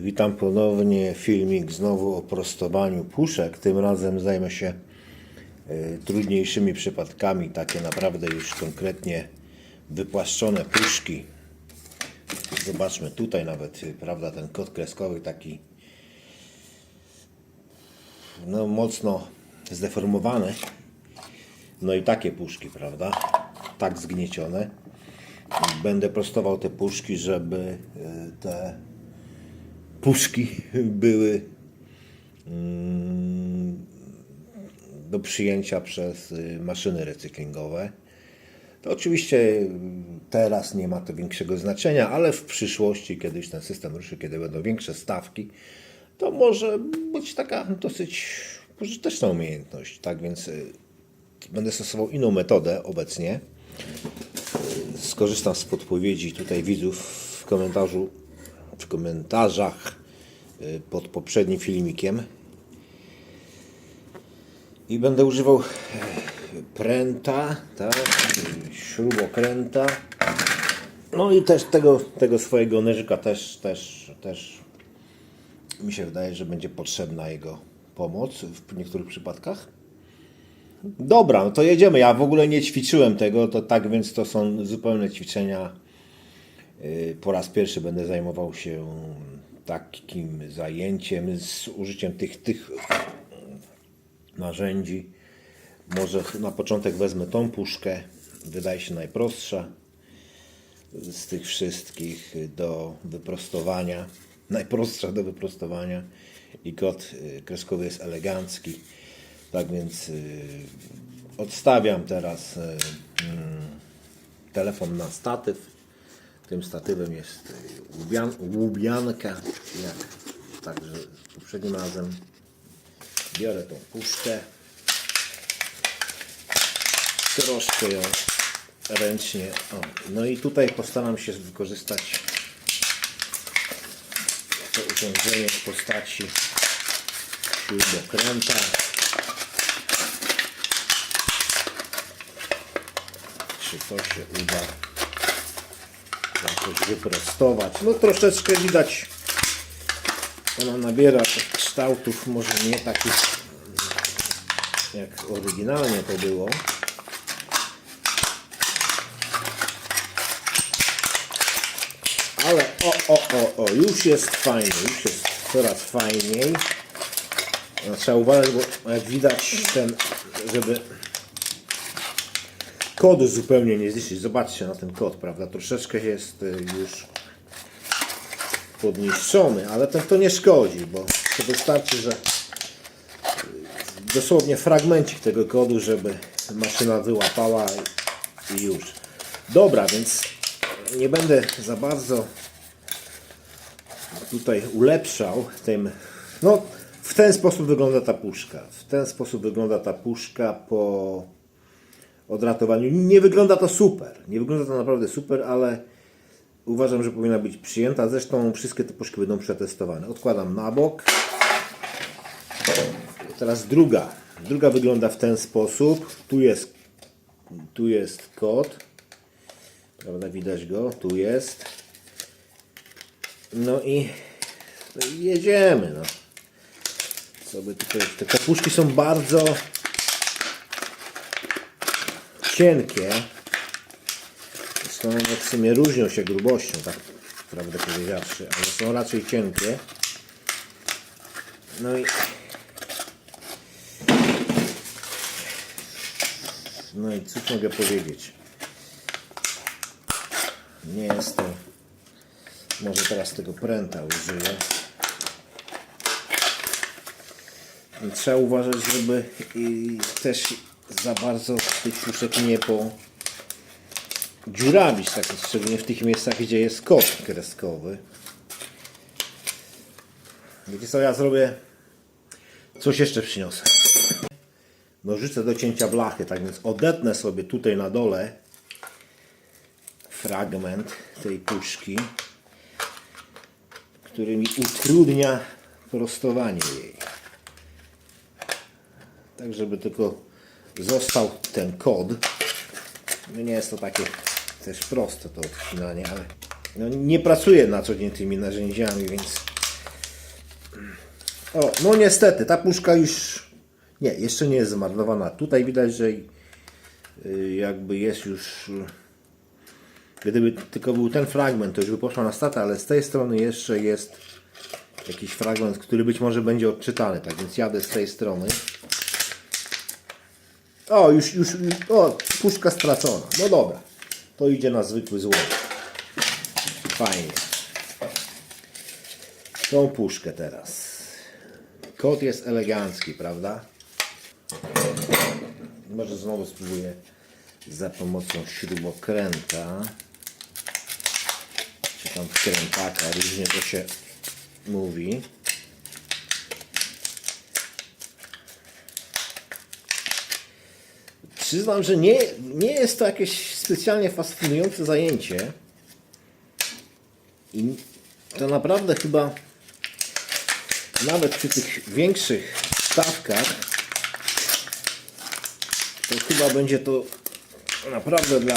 Witam ponownie. Filmik znowu o prostowaniu puszek. Tym razem zajmę się y, trudniejszymi przypadkami. Takie naprawdę już konkretnie wypłaszczone puszki. Zobaczmy tutaj nawet, y, prawda, ten kod kreskowy taki no mocno zdeformowany. No i takie puszki, prawda? Tak zgniecione. Będę prostował te puszki, żeby y, te puszki były mm, do przyjęcia przez y, maszyny recyklingowe. To oczywiście y, teraz nie ma to większego znaczenia, ale w przyszłości, kiedy już ten system ruszy, kiedy będą większe stawki, to może być taka dosyć pożyteczna umiejętność. Tak więc y, będę stosował inną metodę obecnie. Skorzystam z podpowiedzi tutaj widzów w komentarzu w komentarzach y, pod poprzednim filmikiem. I będę używał e, pręta, tak, śrubokręta. No i też tego, tego swojego nożyka też, też, też mi się wydaje, że będzie potrzebna jego pomoc w niektórych przypadkach. Dobra, no to jedziemy. Ja w ogóle nie ćwiczyłem tego, to tak więc to są zupełne ćwiczenia. Y, Po raz pierwszy będę zajmował się takim zajęciem z użyciem tych, tych narzędzi. Może na początek wezmę tą puszkę, wydaje się najprostsza z tych wszystkich do wyprostowania. Najprostsza do wyprostowania i kod y, kreskowy jest elegancki. Tak więc y, odstawiam teraz mm, telefon na statyw. Tym statywem jest y, łubian, łubianka. Jak także poprzednim razem biorę tą puszkę. Troszkę ją ręcznie. O, no i tutaj postaram się wykorzystać to urządzenie w postaci śrubokręta. Czy to się uda jakoś wyprostować? No troszeczkę widać, ona nabiera tych kształtów, może nie takich jak oryginalnie to było. Ale o, o, o, o, już jest fajnie, już jest coraz fajniej. Trzeba uważać, bo jak widać ten, żeby kodu zupełnie nie zniszczyć. Zobaczcie na ten kod, prawda? Troszeczkę jest y, już podniszczony, ale to, to nie szkodzi, bo to wystarczy, że y, dosłownie fragmencik tego kodu, żeby maszyna wyłapała i, już. Dobra, więc nie będę za bardzo tutaj ulepszał tym. No, w ten sposób wygląda ta puszka. W ten sposób wygląda ta puszka po odratowaniu. Nie wygląda to super. Nie wygląda to naprawdę super, ale uważam, że powinna być przyjęta. Zresztą wszystkie te puszki będą przetestowane. Odkładam na bok. Teraz druga. Druga wygląda w ten sposób. Tu jest, tu jest kod. Prawda, widać go. Tu jest. No i, no i jedziemy. No. Co by tutaj... Te kapuszki są bardzo cienkie. One w sumie różnią się grubością, tak prawdę powiedziawszy, ale są raczej cienkie. No i no i cóż mogę powiedzieć? Nie jest to może teraz tego pręta użyję. I trzeba uważać, żeby i też za bardzo tych puszek nie po dziurawić, tak, szczególnie w tych miejscach, gdzie jest kod kreskowy. Wiecie co, ja zrobię coś jeszcze przyniosę. Nożyce do cięcia blachy, tak więc odetnę sobie tutaj na dole fragment tej puszki, który mi utrudnia prostowanie jej. Tak, żeby tylko został ten kod. No nie jest to takie też proste to odcinanie, ale no nie pracuję na co dzień tymi narzędziami, więc O, no niestety, ta puszka już... Nie, jeszcze nie jest zmarnowana. Tutaj widać, że y, jakby jest już... Gdyby tylko był ten fragment, to już by poszła na statę, ale z tej strony jeszcze jest jakiś fragment, który być może będzie odczytany. Tak więc jadę z tej strony. O, już, już, o, puszka stracona. No dobra, to idzie na zwykły złoń. Fajnie. Tą puszkę teraz. Kod jest elegancki, prawda? Może znowu spróbuję za pomocą śrubokręta. Czy tam wkrętaka, różnie to się mówi. Przyznam, że nie, nie jest to jakieś specjalnie fascynujące zajęcie. I to naprawdę chyba nawet przy tych większych stawkach to chyba będzie to naprawdę dla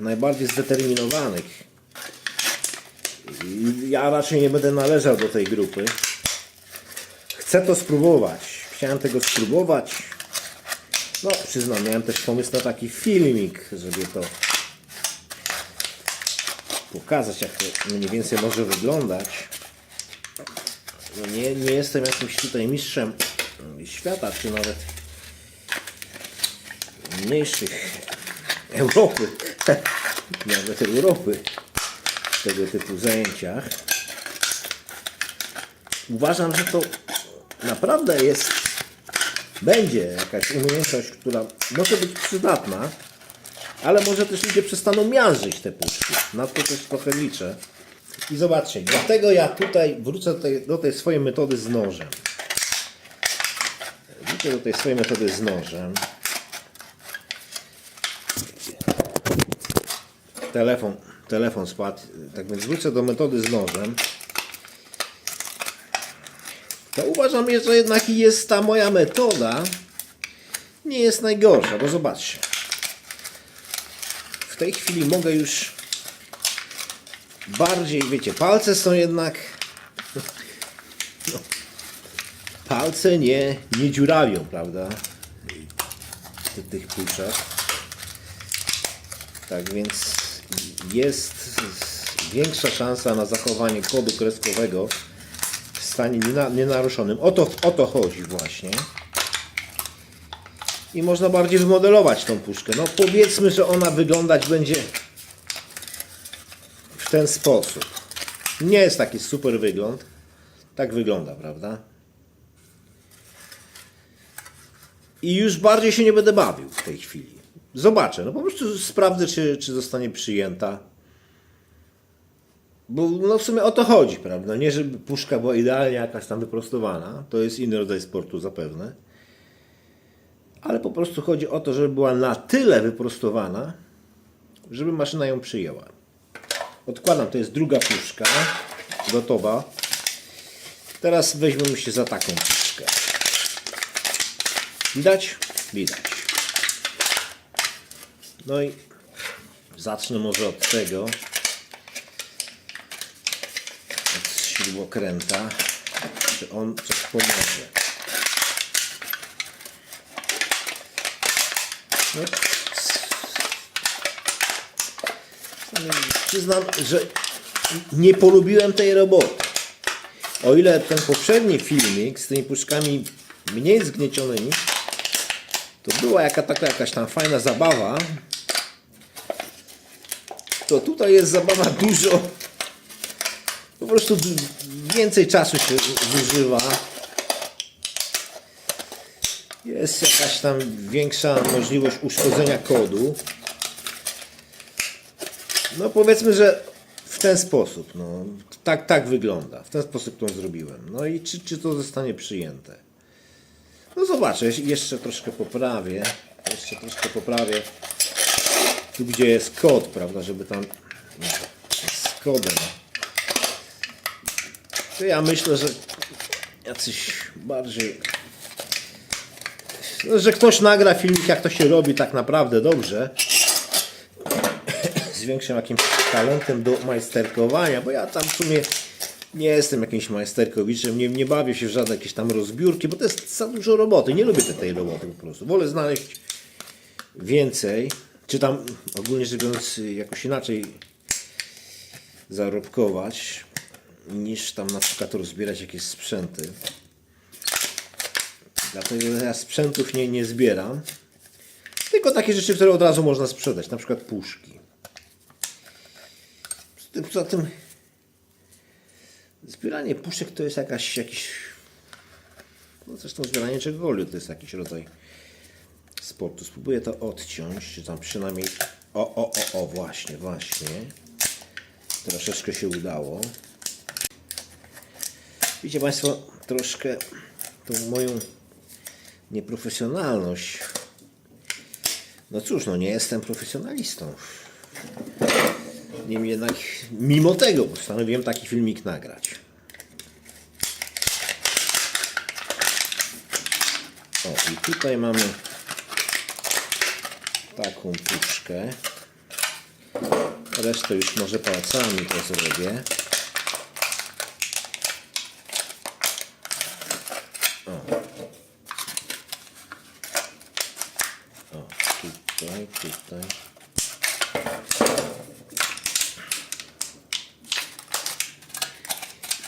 najbardziej zdeterminowanych. Ja raczej nie będę należał do tej grupy. Chcę to spróbować. Chciałem tego spróbować. No, przyznam, miałem też pomysł na taki filmik, żeby to pokazać, jak to mniej więcej może wyglądać. No nie, nie jestem jakimś tutaj mistrzem świata, czy nawet mniejszych Europy, nawet Europy w tego typu zajęciach. Uważam, że to naprawdę jest, będzie jakaś umiejętność, która może być przydatna, ale może też ludzie przestaną miażdżyć te puszki. Na to też trochę liczę. I zobaczcie, dlatego ja tutaj wrócę do tej, do tej swojej metody z nożem. Wrócę do tej swojej metody z nożem. Telefon, telefon spadł. Tak więc wrócę do metody z nożem. To uważam, że jednak jest ta moja metoda nie jest najgorsza, bo zobaczcie. W tej chwili mogę już bardziej, wiecie, palce są jednak no, palce nie, nie dziurawią, prawda? Ty- Tych puszek. Tak więc jest większa szansa na zachowanie kodu kreskowego w stanie niena- nienaruszonym. O to, o to chodzi właśnie. I można bardziej wymodelować tą puszkę. No powiedzmy, że ona wyglądać będzie w ten sposób. Nie jest taki super wygląd. Tak wygląda, prawda? I już bardziej się nie będę bawił w tej chwili. Zobaczę, no po prostu sprawdzę, czy, czy zostanie przyjęta. Bo no w sumie o to chodzi, prawda? Nie, żeby puszka była idealnie jakaś tam wyprostowana. To jest inny rodzaj sportu zapewne. Ale po prostu chodzi o to, żeby była na tyle wyprostowana, żeby maszyna ją przyjęła. Odkładam, to jest druga puszka, gotowa. Teraz weźmiemy się za taką puszkę. Widać? Widać. No i zacznę może od tego. Od śrubokręta. Czy on coś pomoże? No, przyznam, że nie polubiłem tej roboty. O ile ten poprzedni filmik z tymi puszkami mniej zgniecionymi, to była jaka, taka jakaś tam fajna zabawa, to tutaj jest zabawa dużo, prostu więcej czasu się zużywa. Jest jakaś tam większa możliwość uszkodzenia kodu. No powiedzmy, że w ten sposób, no, tak, tak wygląda. W ten sposób to zrobiłem. No i czy, czy to zostanie przyjęte? No zobaczę, jeszcze troszkę poprawię. Jeszcze troszkę poprawię. Tu gdzie jest kod, prawda, żeby tam z kodem. To ja myślę, że jacyś bardziej no, że ktoś nagra filmik, jak to się robi tak naprawdę dobrze. Z większym jakimś talentem do majsterkowania, bo ja tam w sumie nie jestem jakimś majsterkowiczem, nie, nie bawię się w żadne jakieś tam rozbiórki, bo to jest za dużo roboty. Nie lubię tej, tej roboty po prostu. Wolę znaleźć więcej, czy tam ogólnie rzecz biorąc jakoś inaczej zarobkować, niż tam na przykład rozbierać jakieś sprzęty. Dlatego ja sprzętów nie, nie zbieram. Tylko takie rzeczy, które od razu można sprzedać, na przykład puszki. Poza tym- zbieranie puszek to jest jakaś, jakiś no zresztą zbieranie czegokolwiek to jest jakiś rodzaj sportu. Spróbuję to odciąć, czy tam przynajmniej o, o, o, o, właśnie, właśnie. Troszeczkę się udało. Widzicie Państwo, troszkę tą moją nieprofesjonalność. No cóż, no nie jestem profesjonalistą. Niemniej jednak, mimo tego postanowiłem taki filmik nagrać. O, i tutaj mamy taką puszkę. Resztę już może palcami to zrobię. O, tutaj, tutaj.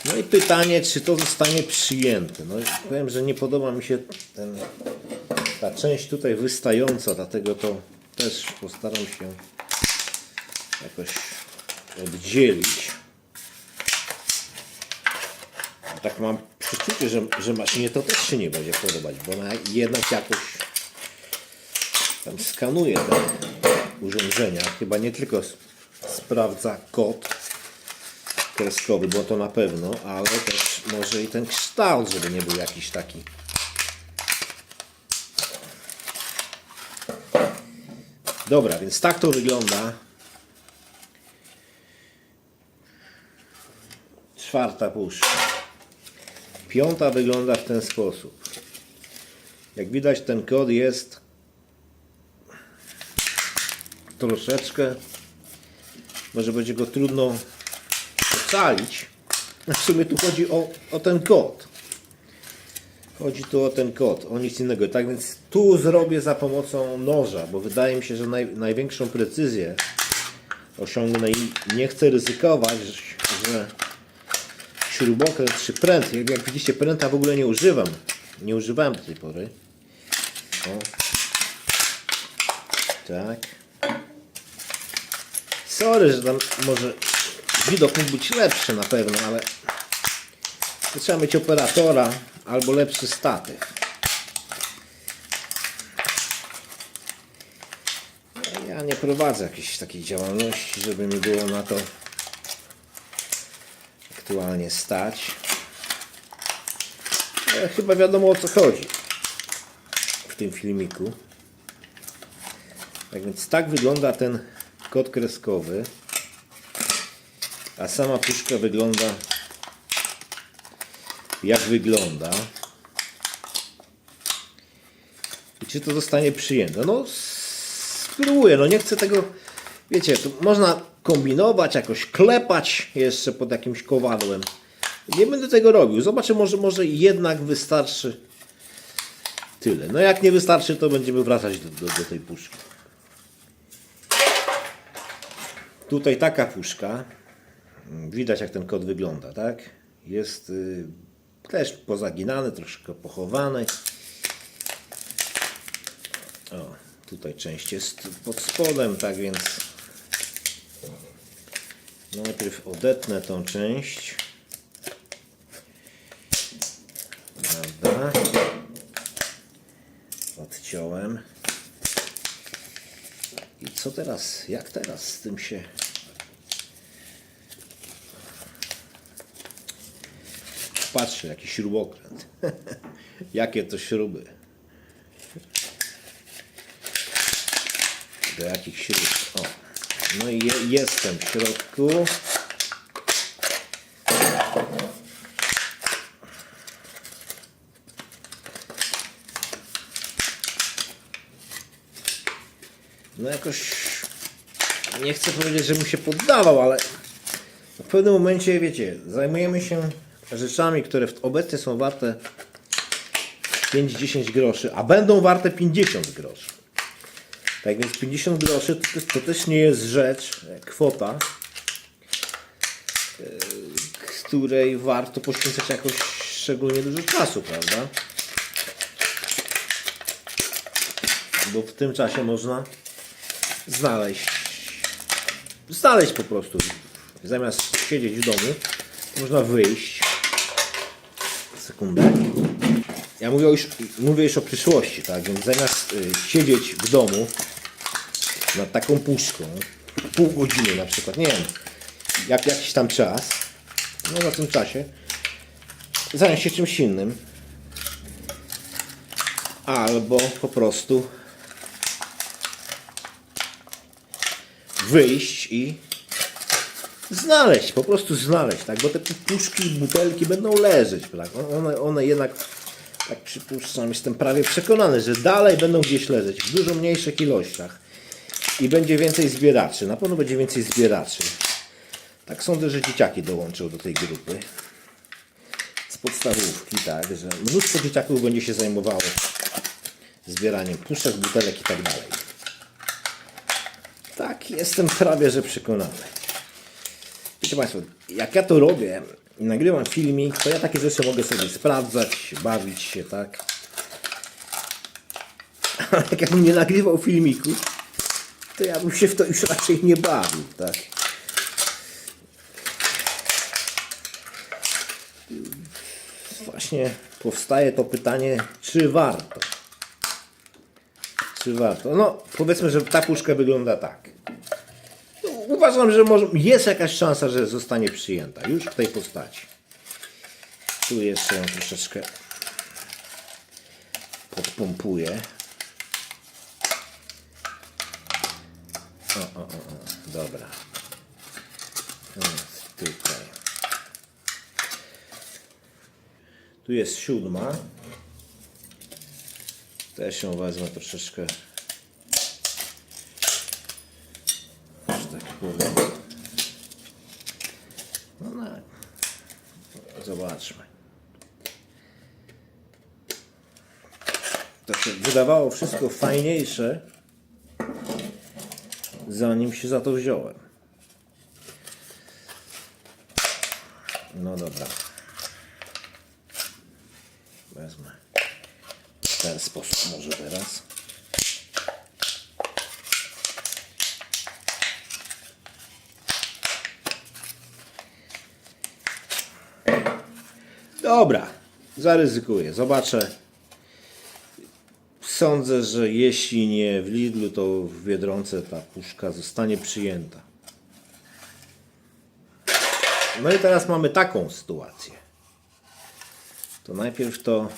No i pytanie, czy to zostanie przyjęte. No powiem, że nie podoba mi się ten, ta część tutaj wystająca, dlatego to też postaram się jakoś oddzielić. Tak mam przeczucie, że, że maszynie to też się nie będzie podobać, bo ona jednak jakoś tam skanuje te urządzenia. Chyba nie tylko sprawdza kod kreskowy, bo to na pewno, ale też może i ten kształt, żeby nie był jakiś taki. Dobra, więc tak to wygląda. Czwarta puszka. Piąta wygląda w ten sposób. Jak widać ten kod jest troszeczkę może będzie go trudno ocalić. W sumie tu chodzi o, o ten kod. Chodzi tu o ten kod, o nic innego. Tak więc tu zrobię za pomocą noża, bo wydaje mi się, że naj, największą precyzję osiągnę i nie chcę ryzykować, że śrubokręt czy pręt, jak, jak widzicie pręta w ogóle nie używam. Nie używałem do tej pory. O. Tak. Sorry, że tam może widok mógł być lepszy na pewno, ale trzeba mieć operatora albo lepszy statyw. Ja nie prowadzę jakiejś takiej działalności, żeby mi było na to aktualnie stać. Ale chyba wiadomo o co chodzi w tym filmiku. Tak więc tak wygląda ten kod kreskowy. A sama puszka wygląda jak wygląda. I czy to zostanie przyjęte? No spróbuję, no nie chcę tego, wiecie, to można kombinować, jakoś klepać jeszcze pod jakimś kowadłem. Nie będę tego robił. Zobaczę, może, może jednak wystarczy tyle. No jak nie wystarczy, to będziemy wracać do, do, do tej puszki. Tutaj taka puszka. Widać jak ten kod wygląda, tak? Jest y, też pozaginany, troszkę pochowany. O, tutaj część jest pod spodem, tak więc najpierw odetnę tą część. Prawda? Odciąłem. I co teraz? Jak teraz z tym się. Patrzę, jaki śrubokręt. Jakie to śruby. Do jakich śrub? O. No i je, jestem w środku. No jakoś nie chcę powiedzieć, że mu się poddawał, ale w pewnym momencie, wiecie, zajmujemy się rzeczami, które obecnie są warte 5-10 groszy, a będą warte 50 groszy. Tak więc 50 groszy to, to też nie jest rzecz, e, kwota, e, której warto poświęcać jakoś szczególnie dużo czasu, prawda? Bo w tym czasie można znaleźć, znaleźć po prostu, zamiast siedzieć w domu, można wyjść. Sekundę. Ja mówię już, mówię już o przyszłości, tak? Więc zamiast y, siedzieć w domu nad taką puszką, pół godziny na przykład, nie wiem, jak jakiś tam czas, no na tym czasie zająć się czymś innym. Albo po prostu wyjść i znaleźć, po prostu znaleźć, tak? Bo te puszki, butelki będą leżeć, tak? One, one jednak, tak przypuszczam, jestem prawie przekonany, że dalej będą gdzieś leżeć w dużo mniejszych ilościach i będzie więcej zbieraczy, na pewno będzie więcej zbieraczy. Tak sądzę, że dzieciaki dołączą do tej grupy z podstawówki, tak, że mnóstwo dzieciaków będzie się zajmowało zbieraniem puszek, butelek i tak dalej. Tak, jestem prawie, że przekonany. Wiecie Państwo, jak ja to robię nagrywam filmik, to ja takie rzeczy mogę sobie sprawdzać, bawić się, tak? Ale jak ja bym nie nagrywał filmiku, to ja bym się w to już raczej nie bawił, tak? Właśnie powstaje to pytanie, czy warto? Czy warto? No, powiedzmy, że ta puszka wygląda tak. Uważam, że może, jest jakaś szansa, że zostanie przyjęta już w tej postaci. Tu jeszcze ją troszeczkę podpompuję. O, o, o, dobra. Teraz Tutaj. Tu jest siódma. Też ją wezmę troszeczkę. Że tak No, no. Zobaczmy. To się wydawało wszystko fajniejsze, zanim się za to wziąłem. No dobra. Wezmę w ten sposób może teraz. Dobra, zaryzykuję, zobaczę. Sądzę, że jeśli nie w Lidlu, to w Biedronce ta puszka zostanie przyjęta. No i teraz mamy taką sytuację. To najpierw to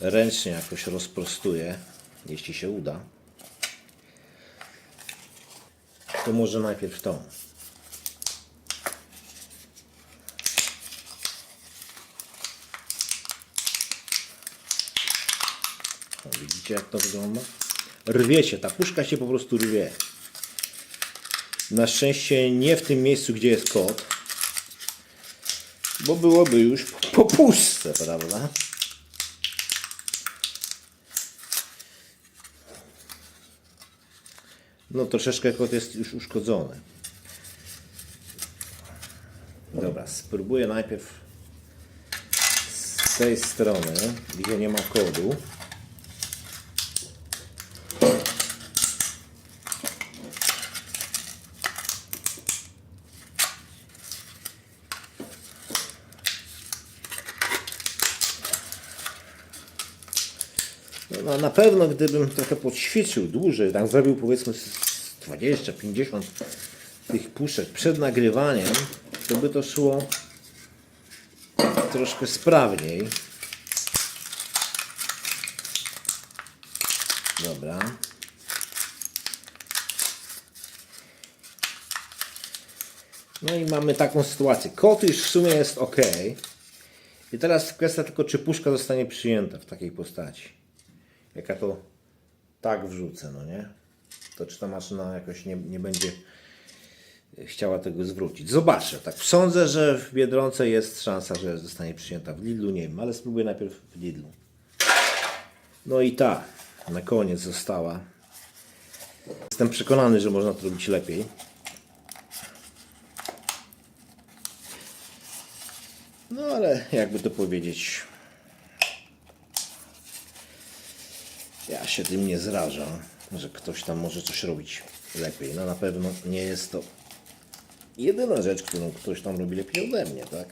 ręcznie jakoś rozprostuję, jeśli się uda. To może najpierw tą. O, widzicie jak to wygląda? Rwie się, ta puszka się po prostu rwie. Na szczęście nie w tym miejscu, gdzie jest kod, bo byłoby już po puszce, prawda? No troszeczkę kod jest już uszkodzony. Dobra, spróbuję najpierw z tej strony, gdzie nie ma kodu. Na- pewno gdybym trochę podświecił dłużej, tam zrobił powiedzmy z 20-50 tych puszek przed nagrywaniem, to by to szło troszkę sprawniej. Dobra. No i mamy taką sytuację. Kod już w sumie jest ok. I teraz kwestia tylko, czy puszka zostanie przyjęta w takiej postaci. Jak ja to tak wrzucę, no nie? To czy ta maszyna jakoś nie, nie będzie chciała tego zwrócić. Zobaczę, tak. Sądzę, że w Biedronce jest szansa, że zostanie przyjęta w Lidlu, nie wiem, ale spróbuję najpierw w Lidlu. No i ta na koniec została. Jestem przekonany, że można to robić lepiej. No ale jakby to powiedzieć, ja się tym nie zrażam, że ktoś tam może coś robić lepiej. No na pewno nie jest to jedyna rzecz, którą ktoś tam robi lepiej ode mnie, tak?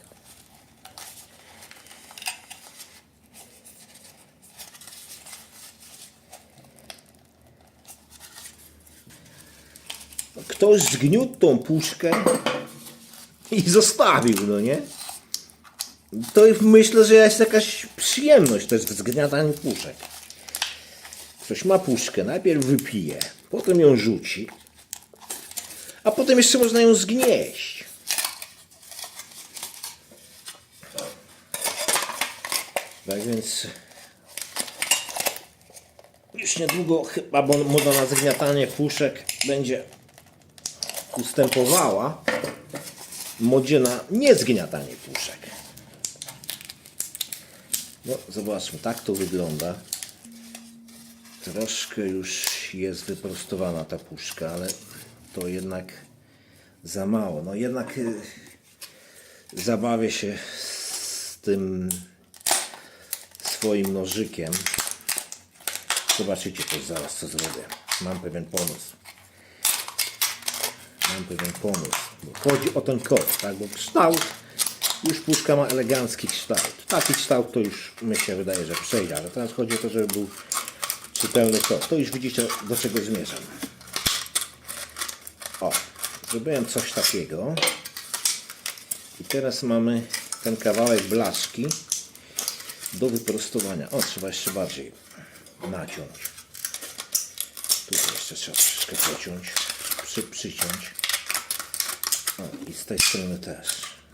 Ktoś zgniótł tą puszkę i zostawił, no nie? To myślę, że jest jakaś przyjemność też w zgniataniu puszek. Ktoś ma puszkę, najpierw wypije, potem ją rzuci, a potem jeszcze można ją zgnieść. Tak więc już niedługo chyba moda na zgniatanie puszek będzie ustępowała modzie na niezgniatanie puszek. No, zobaczmy, tak to wygląda. Troszkę już jest wyprostowana ta puszka, ale to jednak za mało. No jednak y, zabawię się z tym swoim nożykiem. Zobaczycie też zaraz co zrobię. Mam pewien pomysł. Mam pewien pomysł. Chodzi o ten kod, tak? Bo kształt, już puszka ma elegancki kształt. Taki kształt to już mi się wydaje, że przejdzie, ale teraz chodzi o to, żeby był czytelny kod. To już widzicie do czego zmierzam. O, zrobiłem coś takiego. I teraz mamy ten kawałek blaszki do wyprostowania. O, trzeba jeszcze bardziej naciąć. Tutaj jeszcze trzeba troszeczkę pociąć, przy, przyciąć. O, i z tej strony też.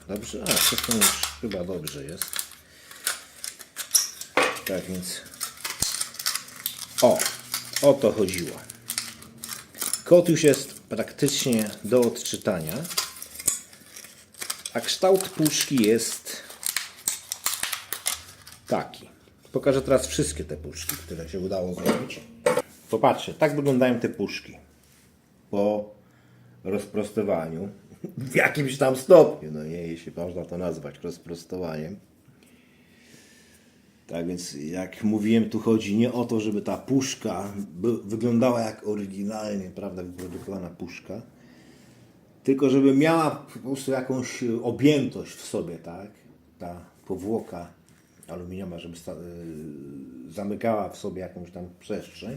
Dobrze? A, z tej strony już chyba dobrze jest. Tak więc... O, o to chodziło. Kod już jest praktycznie do odczytania, a kształt puszki jest taki. Pokażę teraz wszystkie te puszki, które się udało zrobić. Popatrzcie, tak wyglądają te puszki po rozprostowaniu. W jakimś tam stopniu, no nie, jeśli można to nazwać rozprostowaniem. Tak więc, jak mówiłem, tu chodzi nie o to, żeby ta puszka wyglądała jak oryginalnie, prawda, wyprodukowana puszka, tylko żeby miała po prostu jakąś objętość w sobie, tak, ta powłoka aluminiowa, żeby y, zamykała w sobie jakąś tam przestrzeń.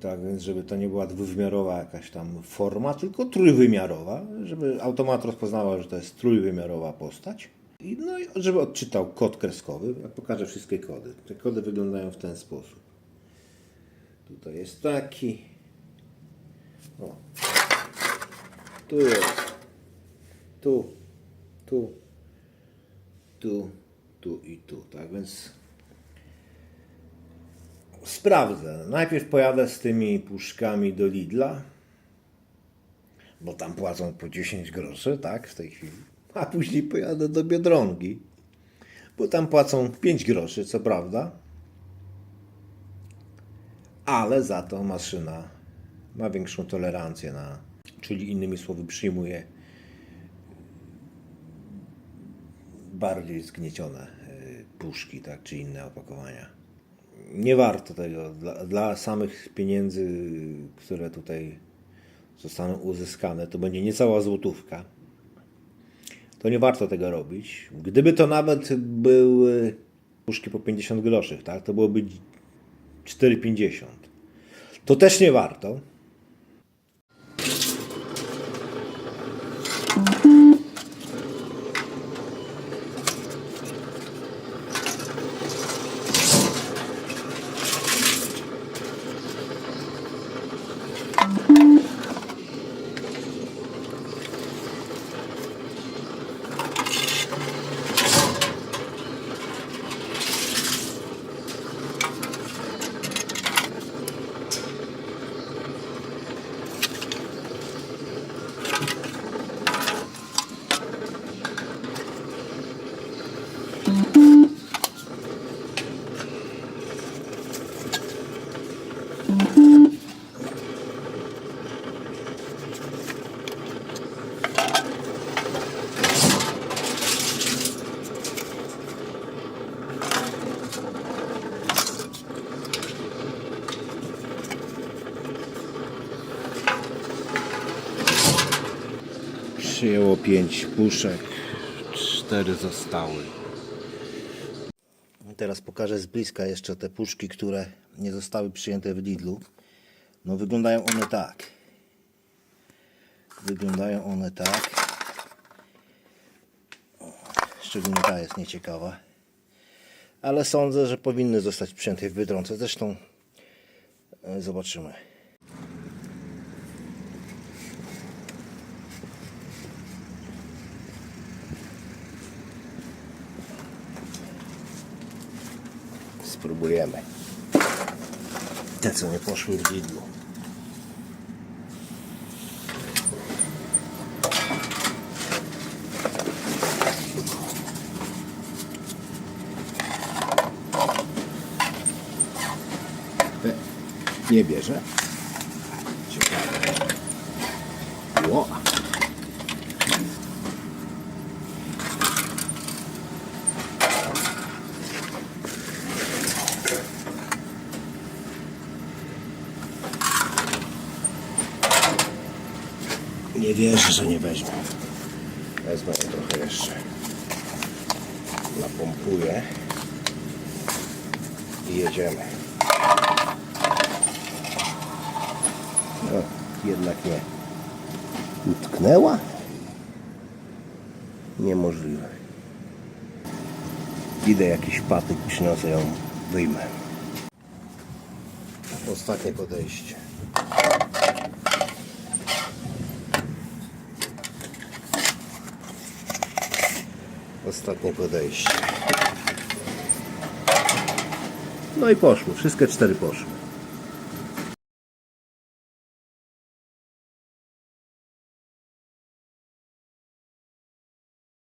Tak więc, żeby to nie była dwuwymiarowa jakaś tam forma, tylko trójwymiarowa, żeby automat rozpoznawał, że to jest trójwymiarowa postać. No i żeby odczytał kod kreskowy, ja pokażę wszystkie kody. Te kody wyglądają w ten sposób. Tutaj jest taki. O. Tu jest. Tu. Tu. Tu. Tu i tu. Tak więc sprawdzę. Najpierw pojadę z tymi puszkami do Lidla, bo tam płacą po 10 groszy, tak, w tej chwili. A później pojadę do Biedronki, bo tam płacą 5 groszy, co prawda. Ale za to maszyna ma większą tolerancję na, czyli innymi słowy przyjmuje bardziej zgniecione y, puszki, tak, czy inne opakowania. Nie warto tego. Dla, dla samych pieniędzy, które tutaj zostaną uzyskane, to będzie niecała złotówka. To nie warto tego robić. Gdyby to nawet były puszki po 50 groszy, tak, to byłoby 4,50. To też nie warto. Przyjęło 5 puszek, 4 zostały. Teraz pokażę z bliska jeszcze te puszki, które nie zostały przyjęte w Lidlu. No wyglądają one tak. Wyglądają one tak. Szczególnie ta jest nieciekawa. Ale sądzę, że powinny zostać przyjęte w Biedronce. Zresztą e, zobaczymy. Spróbujemy. Te, co nie poszły w Lidlu. Te nie bierze. Nie wierzę, że nie weźmie. Wezmę ją trochę jeszcze. Napompuję. I jedziemy. No, jednak nie. Utknęła? Niemożliwe. Idę jakiś patyk, przyniosę ją, wyjmę. Ostatnie podejście. Ostatnie podejście. No i poszło. Wszystkie cztery poszły.